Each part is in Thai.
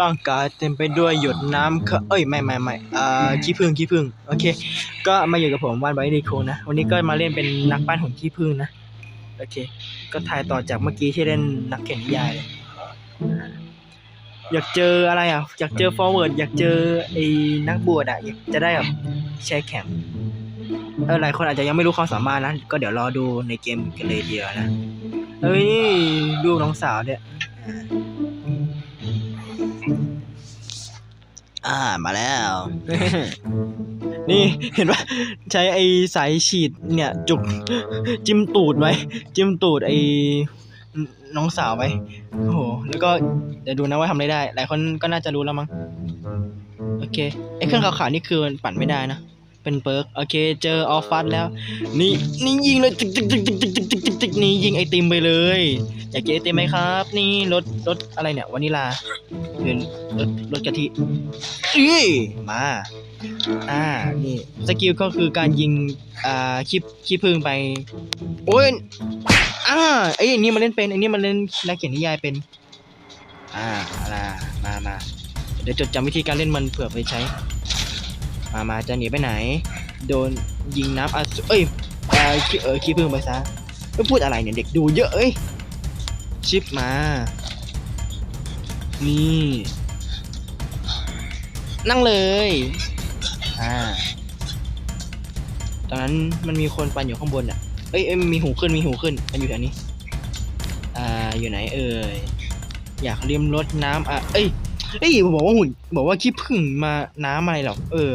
ร่างกายเต็มไปด้วยหยดน้ำค่ะเอ้ยไม่ไม่ไม่อ่าขี้ผึ้งขี้ผึ้งโอเค ก็มาอยู่กับผมวันไว้ดีโคนะ วันนี้ก็มาเล่นเป็นนักปั้นหุ่นขี้ผึ้งนะ โอเค ก็ถ่ายต่อจากเมื่อกี้ที่เล่นนักเขียนนิยายเลยอยากเจออะไรอะ อยากเจอ forward อยากเจอไอ้นักบวชอะ อยากจะได้แบบแชร์แคมเออหลายคนอาจจะยังไม่รู้ความสามารถนะ ก็เดี๋ยวรอดูในเกมกันเลยเดียวนะเฮ้ยดูน้องสาวเนี่ย อ่ามาแล้ว นี่เห็นปะใช้ไอ้สายฉีดเนี่ย จุก จิ้มตูดไว้ จิ้มตูดไอ้น้องสาวไว้โอ้โหแล้วก็เดี๋ยวดูนะว่าทำอะไรได้ หลายคนก็น่าจะรู้แล้วมั้ง โอเคไอ้เครื่องขาวๆนี่คือมันปั่นไม่ได้นะ เป็นเปิร์กโอเค เจอออฟฟัสแล้ว นี่นี่ยิงเลยติ๊กติ๊กติ๊กติ๊กติ๊กติ๊กติ๊กติ๊กติ๊กนี่ยิงไอติมไปเลย อยากกินไอติมไหมครับ นี่รสรสอะไรเนี่ยวานิลาหรือรสรสกะทิเอ้ยมา อ่านี่สกิลก็คือการยิงอ่าขี้ขี้พึ่งไปโอ้ยอ่าไอ้นี่มาเล่นเป็นไอ้นี่มาเล่นนักเขียนนิยายเป็น อ่ามามาเดี๋ยวจดจำวิธีการเล่นมันเผื่อไปใช้ มามาจะหนีไปไหน โดนยิงน้ำอะเอ้ยเออเออขี้พึ่งไปซะไม่พูดอะไรเนี่ยเด็กดูเยอะเอ้ย ชิปมา นี่ นั่งเลย อ่า ตอนนั้นมันมีคนปันอยู่ข้างบนอะเอ้ยเอ้ยมีหูขึ้น มีหูขึ้น มันอยู่แถวนี้ อ่า อยู่ไหนเอ่ย อยากริมรดน้ำอะ เอ้ย เอ้ย บอกว่าหุ่น บอกว่าขี้ผึ่งมาน้ำอะไรหรอก เออ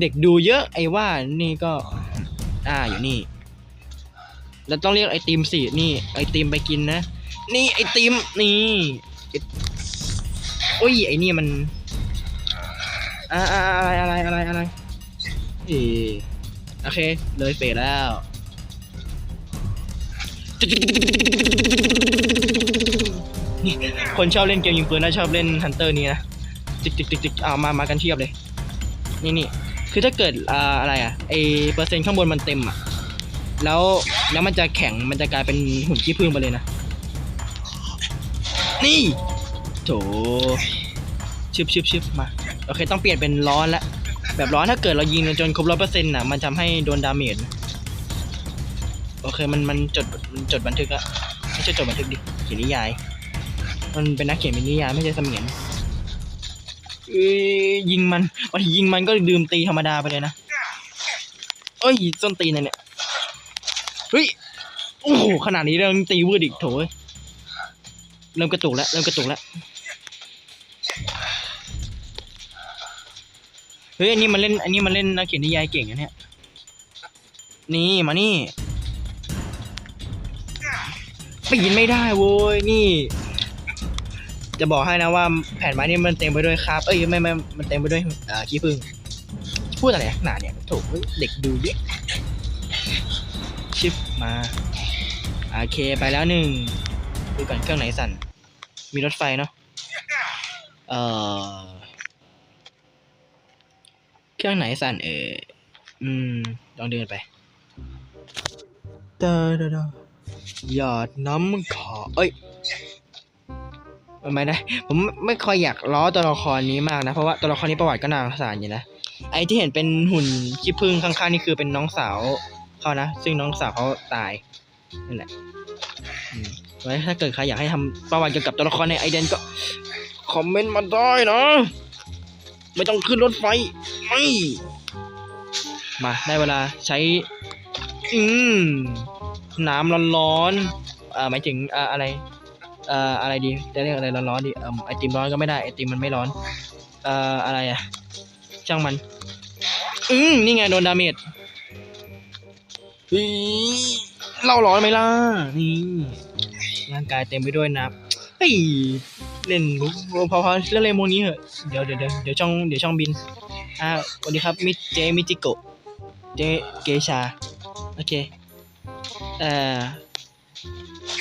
เด็กดูเยอะไอ้ว่านี่ก็ อ่าอยู่นี่ แล้วต้องเรียกไอติมสินี่ ไอติมไปกินนะ นี่ไอติมนี่อ้โอ้ยไอนี่มันอ่าอ่าอะไรอะไรอะไรอะไรเอโอเค เลยเฟสแล้วนี่คนชอบเล่นเกมยิงปืนแล้วชอบเล่นฮันเตอร์นี้นะจิกจิกจิกจิกเอามามากันเทียบเลย นี่นี่ คือถ้าเกิดอ่าอะไรอะไอเปอร์เซ็นต์ข้างบนมันเต็มอะ แล้วแล้วมันจะแข็งมันจะกลายเป็นหุ่นขี้ผึ้งไปเลยนะ นี่โถชึบชึบชึบมา โอเคต้องเปลี่ยนเป็นร้อนละแบบร้อนถ้าเกิดเรายิงจนครบร้อยเปอร์เซ็นต์น่ะ มันทำให้โดนดาเมจโอเคมันมันจดมันจดบันทึกละไม่ใช่จดบันทึกดิเขียนนิยาย มันเป็นนักเขียนเป็นนิยายไม่ใช่เสมียน ยยิงมันวันยิงมันก็ดื่มตีธรรมดาไปเลยนะเอ้ยส้นตีนเนี่ยเฮ้ยโอ้โหขนาดนี้เริ่มตีวืดอีกโถยเริ่มกระตุกแล้วเริ่มกระตุกแล้วเฮ้ยอันนี้มันเล่นอันนี้มันเล่นนักเขียนนิยายเก่งนะเนี่ยนี่มานี่ปีนไม่ได้โว้ยนี่ จะบอกให้นะว่าแผ่นไม้นี่มันเต็มไปด้วยคราบเอ้ยไม่ไม่มันเต็มไปด้วยอ่าขี้ผึ้งพูดอะไรนักหนาเนี่ยโถูกเด็กดูเยอะชิปมาโอเคไปแล้วหนึ่งดูก่อนเครื่องไหนสั่น มีรถไฟเนาะเอ่อเครื่องไหนสั่นเอออืมลองเดินไปเดาดาดาหยอดน้ำขอเอ้ย ไม่ได้ ผมไม่ค่อยอยากล้อตัวละครนี้มากนะ เพราะว่าตัวละครนี้ประวัติก็น่าสงสารอยู่นะ ไอ้ที่เห็นเป็นหุ่นขี้ผึ้งข้างๆนี่คือเป็นน้องสาวเขานะ ซึ่งน้องสาวเขาตายนั่นแหละไว้ถ้าเกิดใครอยากให้ทำประวัติเกี่ยวกับตัวละครในไอเดนก็คอมเมนต์มาได้นะ ไม่ต้องขึ้นรถไฟ ไม่ มาได้เวลาใช้ อืม น้ำร้อนๆอ่าหมายถึงอ่าอะไร เอ่ออะไรดีจะเรียกอะไรร้อนๆดีเอ่อไอติมร้อนก็ไม่ได้ไอติมมันไม่ร้อนเอ่ออะไรอะช่างมันอืมนี่ไงโดนดาเมจเฮ้ยเล่าร้อนไหมล่ะนี่ร่างกายเต็มไปด้วยน้ำเฮ้ยเล่นมุกพอๆเล่นเลโมนี้เหอะเดี๋ยวเดี๋ยวเดี๋ยวช่องเดี๋ยวช่องบินอ่าสวัสดีครับมิเจมิจิโกะเจเกชาโอเคเอ่อ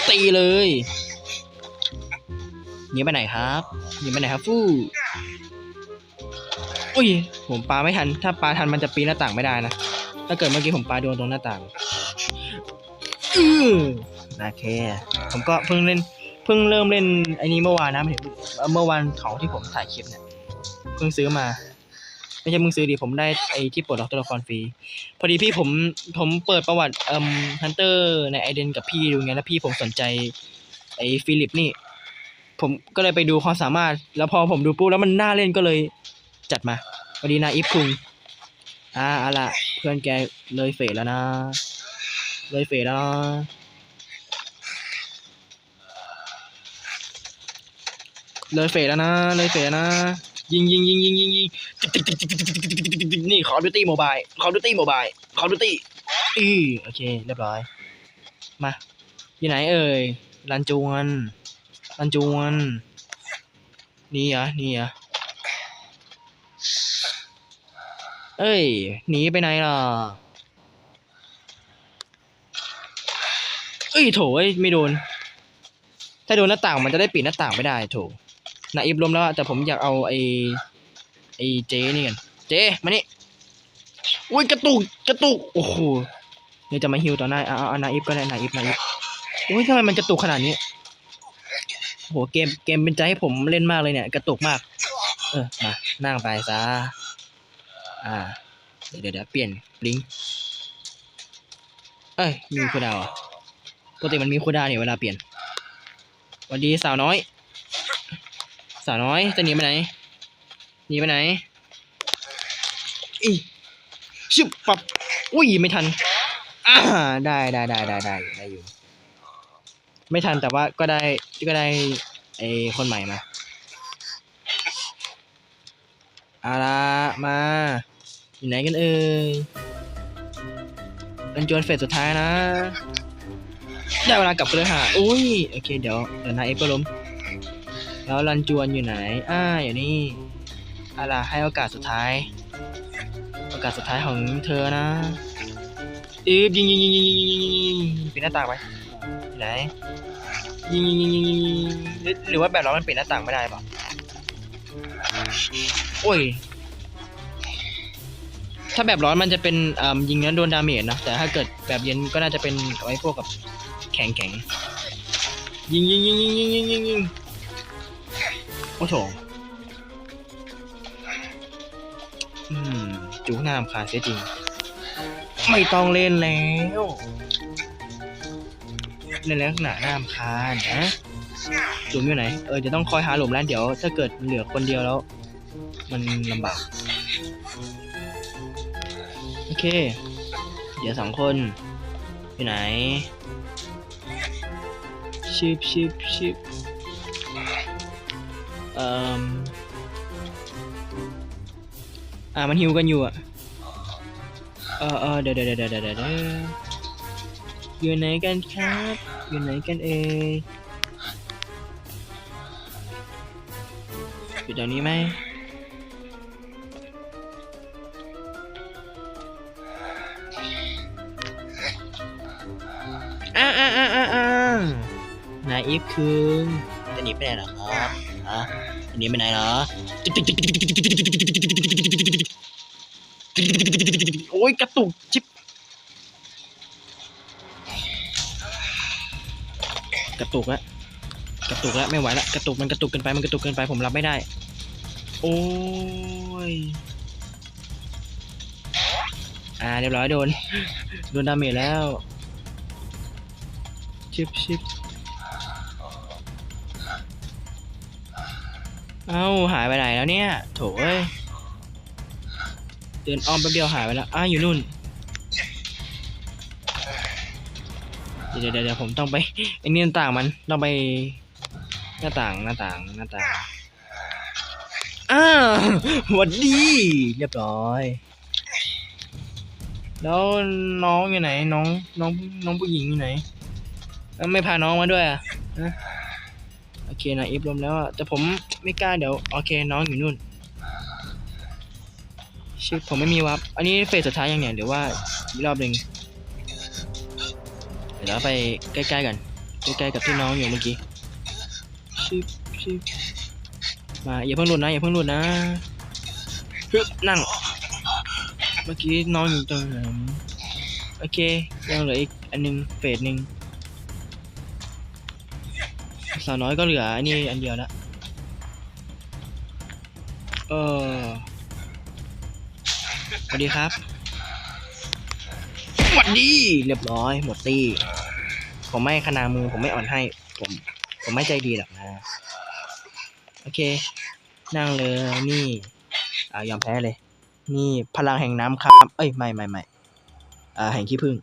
ตีเลย นีไปไหนครับหนีไปไหนครับฟู่อุ้ย ผมปาไม่ทัน ถ้าปาทันมันจะปีนหน้าต่างไม่ได้นะ ถ้าเกิดเมื่อกี้ผมปาโดนตรงหน้าต่างอือโอเค ผมก็เพิ่งเล่น เพิ่งเริ่มเล่นไอ้นี้เมื่อวานนะเอ่อเมื่อวันของที่ผมถ่ายคลิปเนี่ย เพิ่งซื้อมา ไม่ใช่เพิ่งซื้อดิ ผมได้ไอ้ที่ปลดล็อกตัวละครฟรี พอดีพี่ผม ผมเปิดประวัติเอ่มฮันเตอร์ในไอเดนกับพี่ดูไง แล้วพี่ผมสนใจไอ้ฟิลิปนี่ ผมก็เลยไปดูความสามารถ แล้วพอผมดูปุ๊บแล้วมันน่าเล่นก็เลยจัดมาพอดีนาอิฟคุงอ่าอาล่ะเพื่อนแกเลยเฟดแล้วนะ เลยเฟดแล้วนะเลยเฟดแล้วนะ เลยเฟดนะ ยิงยิงยิงยิงยิงยิงนี่คอร์ดูตี้โมบายคอร์ดูตี้โมบายคอร์ดูตี้อือโอเค เรียบร้อย มา อยู่ไหนเอ่ยลันจวน ลันจวนนี่เหรอะนี่เหรอะเอ้ย หนีไปไหนล่ะ เอ้ยโถเอ้ยไม่โดน ถ้าโดนหน้าต่างมันจะได้ปิดหน้าต่างไม่ได้โถนาอิฟล้มแล้วแต่ผมอยากเอาไอ้ไอ้เจนี่กัน เจมานี่อุ้ยกระตุกกระตุก โอ้โหเนี่ยจะมาฮิวต่อหน้าเอาเอาเอานาอิฟก็ได้นาอิฟนาอิฟอุ้ยทำไมมันกระตุกขนาดนี้ โหเกมเกมเป็นใจให้ผมเล่นมากเลยเนี่ย กระตุกมาก เออมานั่งไปซะอ่า เดี๋ยวเดี๋ยวเปลี่ยนลิงเอ้ยมีคูดาวอะปกติมันมีคูดาวเนี่ยเวลาเปลี่ยนสวัสดีสาวน้อย สาวน้อยจะหนีไปไหนหนีไปไหนอีชึบปับอุ้ยไม่ทันอ่าได้ได้ได้ได้ได้ได้อยู่ ไม่ทันแต่ว่าก็ได้ก็ได้ไอคนใหม่มาอาละมา อยู่ไหนกันเอ่ยเป็นจวนเฟสสุดท้ายนะ ได้เวลากลับเลยหาอุ้ยโอเคเดี๋ยวเดี๋ยวนายเอฟก็ล้ม แล้วรันจวนอยู่ไหน อ่าอยู่นี่อาลาให้โอกาสสุดท้าย โอกาสสุดท้ายของเธอนะอืบยิงยิงยิงยิงยิงยิงปิดหน้าต่างไป ไหนยิงยิงยิงยิงยิงหรือหรือว่าแบบเรามันปิดหน้าต่างไม่ได้ปะโอ้ย ถ้าแบบร้อนมันจะเป็นอ่ายิงแล้วโดนดาเมจนะแต่ถ้าเกิดแบบเย็นก็น่าจะเป็นไว้พวกกับแข็งแข็งยิงยิงยิงยิงยิงยิงยิงยิงโอ้โถอืมจูหน้ารำคาญเสียจริง ไม่ต้องเล่นแล้ว เล่นล้วหนาน้ารำคาญนะหลุมอยู่ไหน เออจะต้องคอยหาหลุมแล้วเดี๋ยว ถ้าเกิดเหลือคนเดียวแล้ว มันลำบาก โอเค เดี๋ยวสองคน อยู่ไหน ชิบชิบชิบเอ่ออ่ามันฮิวกันอยู่อะ เออเออเดี๋ยวเดี๋ยวเดี๋ยวเดี๋ยวเดี๋ยว อยู่ไหนกันครับ อยู่ไหนกันเอ่ยอยู่แถวนี้ไหมอ่าอ่าอ่าอ่าอ่านายอีฟคืนจะหนีไปไหนเหรอครับฮะจะหนีไปไหนเหรอ โอ้ยกระตุกชิบ กระตุกแล้วกระตุกแล้วไม่ไหวล้วกระตุกมันกระตุกเกินไปมันกระตุกเกินไปผมรับไม่ได้ โอ้ยอ่าเรียบร้อยโดนโดนดาเมจแล้วชิบชิบเอ้าหายไปไหนแล้วเนี่ย โถเอ้ยเดินอ้อมแป๊บเดียวหายไปแล้วอ้าอยู่นู่น เดี๋ยวเดี๋ยวผมต้องไปไอ้นี่หน้าต่างมันต้องไปหน้าต่างหน้าต่างหน้าต่างอ้าวหวัดดีเรียบร้อย แล้วน้องอยู่ไหน น้องน้องน้องผู้หญิงอยู่ไหนเอ้าไม่พาน้องมาด้วยอะฮะโอเคนะอีฟรวมแล้วอะแต่ผมไม่กล้าเดี๋ยวโอเคน้องอยู่นู่นชิปผมไม่มีวับอันนี้เฟสสุดท้ายยังเนี่ยหรือว่าอีกรอบหนึ่ง เดี๋ยวไปใกล้ๆกันใกล้ๆกับที่น้องอยู่เมื่อกี้ชิปชิปมาอย่าเพิ่งหลุดนะอย่าเพิ่งหลุดนะฮึบนั่ง เมื่อกี้น้องอยู่ตรงไหนโอเคยังเหลืออีกอันหนึงเฟสหนึ่งสาวน้อยก็เหลืออันนี้อันเดียวละเออสวัสดีครับ วัสดีเรียบร้อย หมดตี้ ผมไม่ขนามือผมไม่อ่อนให้ ผม ผมไม่ใจดีหรอกนะ โอเค นั่งเลยนี่อ่ายอมแพ้เลย นี่พลังแห่งน้ำครับ เอ้ยไม่ไม่ไม่อ่าแห่งขี้ผึ้ง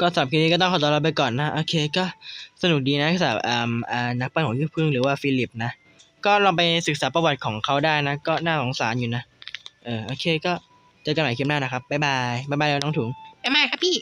ก็สำหรับคลิปนี้ก็ต้องขอตัวลาไปก่อนนะ โอเคก็สนุกดีนะสำหรับอ่าอ่านักปั้นของขี้ผึ้งหรือว่าฟิลิปนะ ก็ลองไปศึกษาประวัติของเขาได้นะ ก็น่าสงสารอยู่นะ เออโอเคก็ เจอกันใหม่คลิปหน้านะครับบ๊ายบายบ๊ายบายแล้วน้องถุงบ๊ายบายครับพี่